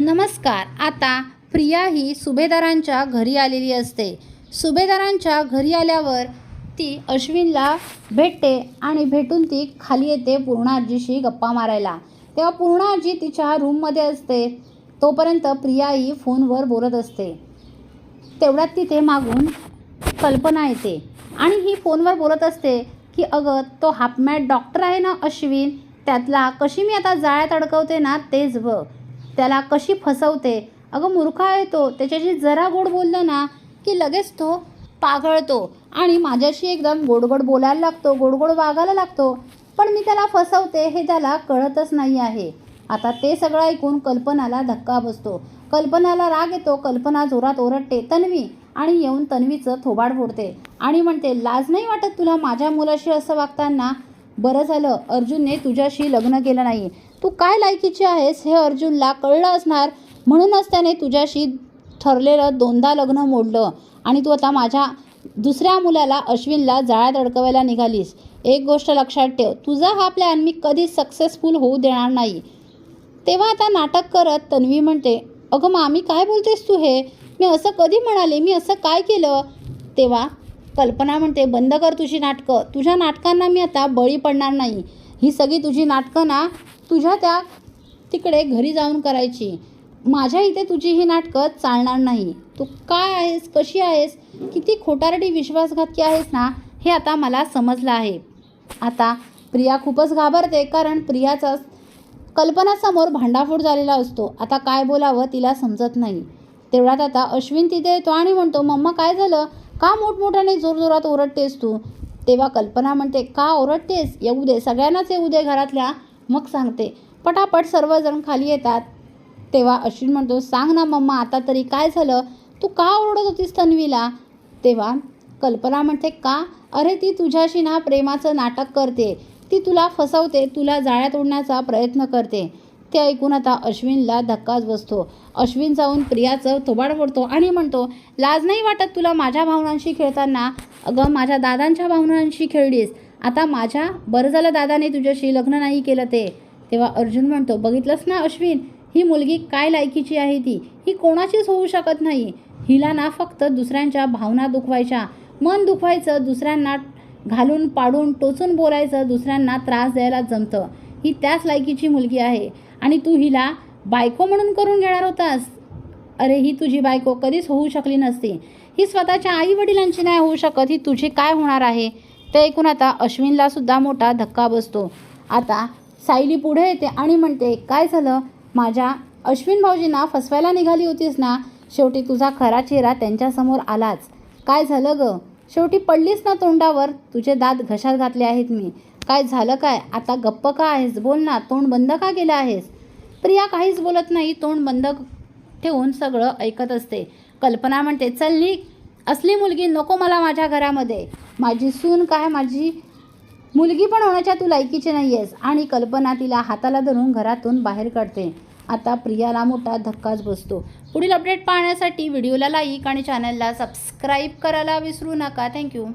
नमस्कार आता प्रिया ही सुभेदारांच्या घरी आलेली असते. सुभेदारांच्या घरी आल्यावर ती अश्विनला भेटते आणि भेटून ती खाली येते पूर्ण आजीशी गप्पा मारायला. तेव्हा पूर्ण आजी तिच्या रूममध्ये असते. तोपर्यंत प्रिया ही फोनवर बोलत असते. तेवढ्यात तिथे मागून कल्पना येते. आणि ही फोनवर बोलत असते की अगं तो हाफमॅट डॉक्टर आहे ना अश्विन? त्यातला कशी मी आता जाळ्यात अडकवते ना तेच बघ. त्याला कशी फसवते? अगं मूर्खा आहे तो. त्याच्याशी जरा गोड बोललं ना की लगेच तो पागळतो आणि माझ्याशी एकदम गोडगोड बोलायला लागतो गोडगोड वागायला लागतो. पण मी त्याला फसवते हे त्याला कळतच नाही आहे. आता ते सगळं ऐकून कल्पनाला धक्का बसतो. कल्पनाला राग येतो. कल्पना जोरात ओरडते तन्वी! आणि येऊन तन्वीचं थोबाड फोडते. आणि म्हणते लाज नाही वाटत तुला माझ्या मुलाशी असं वागताना? बरं झालं. अर्जुनने तुझ्याशी लग्न केलं नाही. तू काय लायकीची आहेस हे अर्जुनला कळलं असणार. म्हणूनच त्याने तुझ्याशी ठरलेलं दोनदा लग्न मोडलं. आणि तू आता माझ्या दुसऱ्या मुलाला अश्विनला जाळ्यात अडकवायला निघालीस. एक गोष्ट लक्षात ठेव. तुझा हा प्लॅन मी कधीच सक्सेसफुल होऊ देणार नाही. तेव्हा आता नाटक करत तन्वी म्हणते अगं मामी काय बोलतेस तू हे? मी असं कधी म्हणाले? मी असं काय केलं? तेव्हा कल्पना म्हणते बंद कर तुझी नाटकं. तुझ्या नाटकांना मी आता बळी पडणार नाही. ही सगळी तुझी नाटकं ना तुझ्या त्या तिकडे घरी जाऊन करायची. माझ्या इथे तुझी ही नाटकं चालणार नाही. तू काय आहेस कशी आहेस? किती खोटारडी विश्वासघातकी आहेस ना हे आता मला समजलं आहे. आता प्रिया खूपच घाबरते कारण प्रियाचा कल्पनासमोर भांडाफोड झालेला असतो. आता काय बोलावं तिला समजत नाही. तेवढ्यात आता अश्विन तिथे येतो आणि म्हणतो मम्मा काय झालं? का मोठमोठ्याने जोरजोरात ओरडतेस तू? तेव्हा कल्पना म्हणते का ओरडतेस? येऊ दे सगळ्यांनाच येऊ दे घरातल्या. मग सांगते पटापट सर्वजण खाली येतात. तेव्हा अश्विन म्हणतो सांग ना मम्मा आता तरी काय झालं? तू का ओरडत होतीस तन्वीला? तेव्हा कल्पना म्हणते का? अरे ती तुझ्याशी ना प्रेमाचं नाटक करते. ती तुला फसवते तुला जाळ्यात ओढण्याचा प्रयत्न करते. ते ऐकून आता अश्विनला धक्काच बसतो. अश्विन जाऊन प्रियाचं थोबाड फोडतो आणि म्हणतो लाज नाही वाटत तुला माझ्या भावनांशी खेळताना? अगं माझ्या दादांच्या भावनांशी खेळलीस. आता माझ्या बरं झालं दादाने तुझ्याशी लग्न नाही केलं ते. तेव्हा अर्जुन म्हणतो बघितलंस ना अश्विन ही मुलगी काय लायकीची आहे ती? ही कोणाचीच होऊ शकत नाही. हिला ना फक्त दुसऱ्यांच्या भावना दुखवायच्या. मन दुखवायचं दुसऱ्यांना घालून पाडून टोचून बोलायचं दुसऱ्यांना त्रास द्यायला जमतं. ही त्याच लायकीची मुलगी आहे. आणि तू हिला बायको म्हणून करून घेणार होतास? अरे ही तुझी बायको कधीच होऊ शकली नसती. ही स्वतःच्या आई वडिलांची नाही होऊ शकत. ही तुझी काय होणार आहे? ते ऐकून आता अश्विनला सुद्धा मोठा धक्का बसतो. आता सायली पुढे येते आणि म्हणते काय झालं? माझ्या अश्विन भाऊजींना फसवायला निघाली होतीस ना? शेवटी तुझा खरा चेहरा त्यांच्यासमोर आलाच. काय झालं ग? शेवटी पडलीस ना तोंडावर? तुझे दात घशात घातले आहेत मी. काय झालं काय? आता गप्प का आहेस? बोल ना. तोंड बंद का केलं आहेस? प्रिया काहीच बोलत नाही. तोंड बंद ठेवून सगळं ऐकत असते. कल्पना म्हणते चल निघ. असली मुलगी नको मला माझ्या घरामध्ये. माझी सून काय? माझी मुलगी पण होण्याच्या तू लायकीची नाही आहेस आणि कल्पना तिला हाताला धरून घरातून बाहेर काढते. आता प्रियाला मोठा धक्काच बसतो. पुढील अपडेट पाहण्यासाठी व्हिडिओला लाईक आणि चॅनलला सबस्क्राईब करायला विसरू नका. थँक्यू.